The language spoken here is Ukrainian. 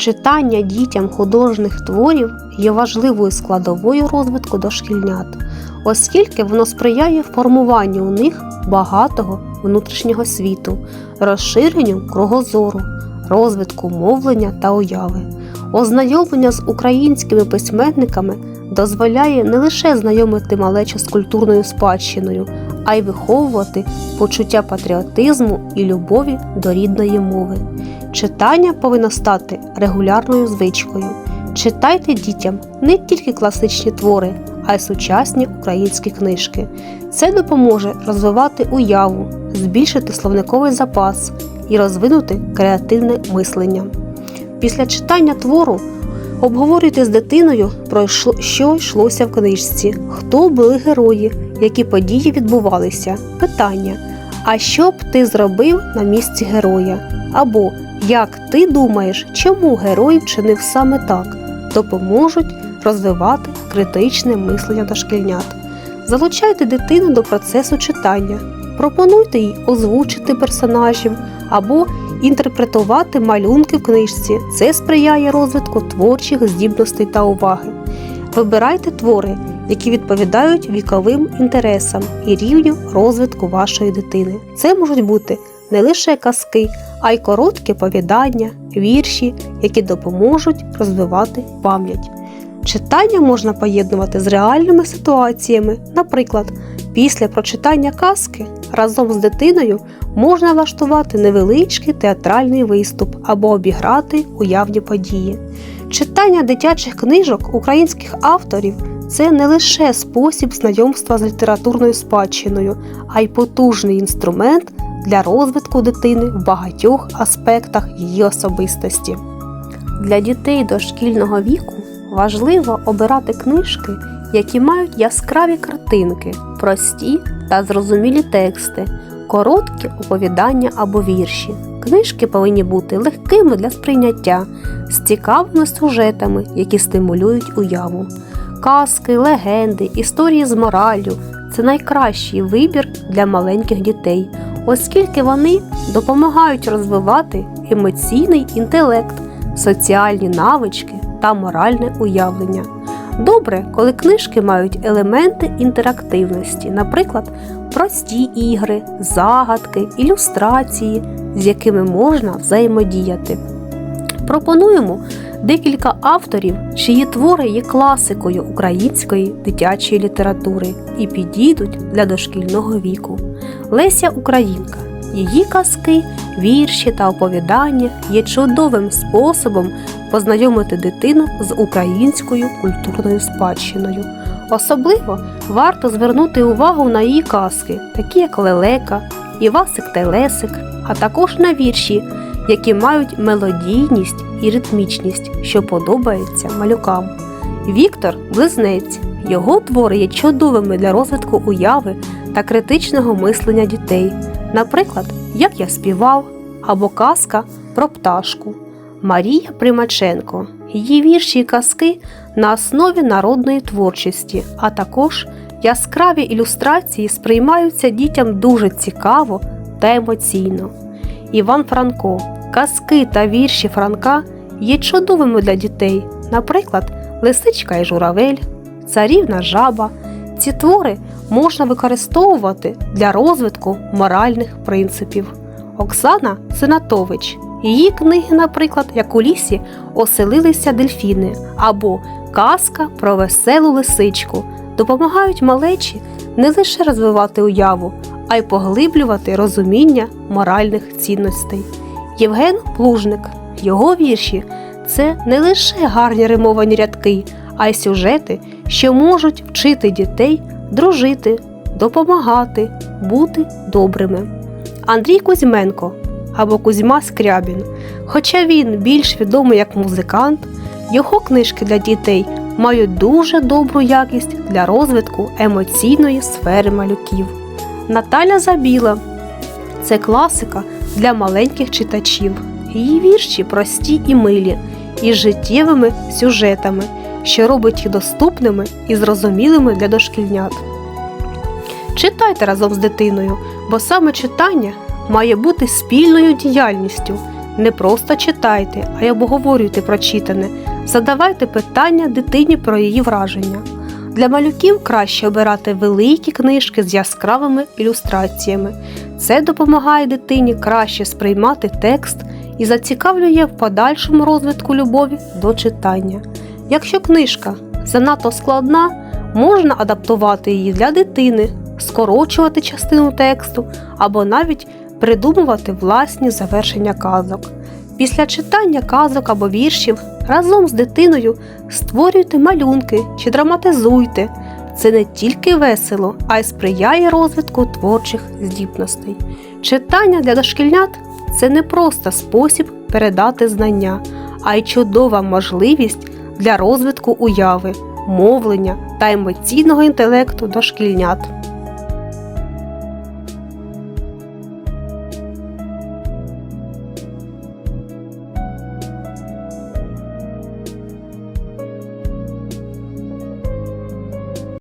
Читання дітям художніх творів є важливою складовою розвитку дошкільнят, оскільки воно сприяє формуванню у них багатого внутрішнього світу, розширенню кругозору, розвитку мовлення та уяви. Ознайомлення з українськими письменниками дозволяє не лише знайомити малечу з культурною спадщиною, а й виховувати почуття патріотизму і любові до рідної мови. Читання повинно стати регулярною звичкою. Читайте дітям не тільки класичні твори, а й сучасні українські книжки. Це допоможе розвивати уяву, збільшити словниковий запас і розвинути креативне мислення. Після читання твору обговорюйте з дитиною про що- йшлося в книжці, хто були герої, які події відбувалися, питання. А що б ти зробив на місці героя? Або як ти думаєш, чому герой вчинив саме так? Допоможуть розвивати критичне мислення дошкільнят. Залучайте дитину до процесу читання, пропонуйте їй озвучити персонажів або інтерпретувати малюнки в книжці. Це сприяє розвитку творчих здібностей та уваги. Вибирайте твори, які відповідають віковим інтересам і рівню розвитку вашої дитини. Це можуть бути не лише казки, а й короткі повідання, вірші, які допоможуть розвивати пам'ять. Читання можна поєднувати з реальними ситуаціями. Наприклад, після прочитання казки разом з дитиною можна влаштувати невеличкий театральний виступ або обіграти уявні події. Читання дитячих книжок українських авторів це не лише спосіб знайомства з літературною спадщиною, а й потужний інструмент для розвитку дитини в багатьох аспектах її особистості. Для дітей дошкільного віку важливо обирати книжки, які мають яскраві картинки, прості та зрозумілі тексти, короткі оповідання або вірші. Книжки повинні бути легкими для сприйняття, з цікавими сюжетами, які стимулюють уяву. Казки, легенди, історії з мораллю це найкращий вибір для маленьких дітей, оскільки вони допомагають розвивати емоційний інтелект, соціальні навички та моральне уявлення. Добре, коли книжки мають елементи інтерактивності, наприклад, прості ігри, загадки, ілюстрації, з якими можна взаємодіяти. Пропонуємо декілька авторів, чиї твори є класикою української дитячої літератури і підійдуть для дошкільного віку. Леся Українка. Її казки, вірші та оповідання є чудовим способом познайомити дитину з українською культурною спадщиною. Особливо варто звернути увагу на її казки, такі як Лелека, Івасик та Лесик, а також на вірші, які мають мелодійність і ритмічність, що подобається малюкам. Віктор Близнець. Його твори є чудовими для розвитку уяви та критичного мислення дітей. Наприклад, Як я співав або казка про пташку. Марія Примаченко. Її вірші і казки на основі народної творчості, а також яскраві ілюстрації сприймаються дітям дуже цікаво та емоційно. Іван Франко. Казки та вірші Франка є чудовими для дітей, наприклад, Лисичка і журавель, Царівна жаба. Ці твори можна використовувати для розвитку моральних принципів. Оксана Синатович. Її книги, наприклад, як у лісі оселилися дельфіни або Казка про веселу лисичку допомагають малечі не лише розвивати уяву, а й поглиблювати розуміння моральних цінностей. Євген Плужник. Його вірші це не лише гарні римовані рядки, а й сюжети, що можуть вчити дітей дружити, допомагати, бути добрими. Андрій Кузьменко або Кузьма Скрябін. Хоча він більш відомий як музикант, його книжки для дітей мають дуже добру якість для розвитку емоційної сфери малюків. Наталя Забіла це класика для маленьких читачів. Її вірші прості і милі, із життєвими сюжетами, що робить їх доступними і зрозумілими для дошкільнят. Читайте разом з дитиною, бо саме читання має бути спільною діяльністю, Не просто читайте, а й обговорюйте прочитане, задавайте питання дитині про її враження. Для малюків краще обирати великі книжки з яскравими ілюстраціями. Це допомагає дитині краще сприймати текст і зацікавлює в подальшому розвитку любові до читання. Якщо книжка занадто складна, можна адаптувати її для дитини, скорочувати частину тексту або навіть придумувати власні завершення казок. Після читання казок або віршів разом з дитиною створюйте малюнки чи драматизуйте. Це не тільки весело, а й сприяє розвитку творчих здібностей. Читання для дошкільнят це не просто спосіб передати знання, а й чудова можливість для розвитку уяви, мовлення та емоційного інтелекту дошкільнят.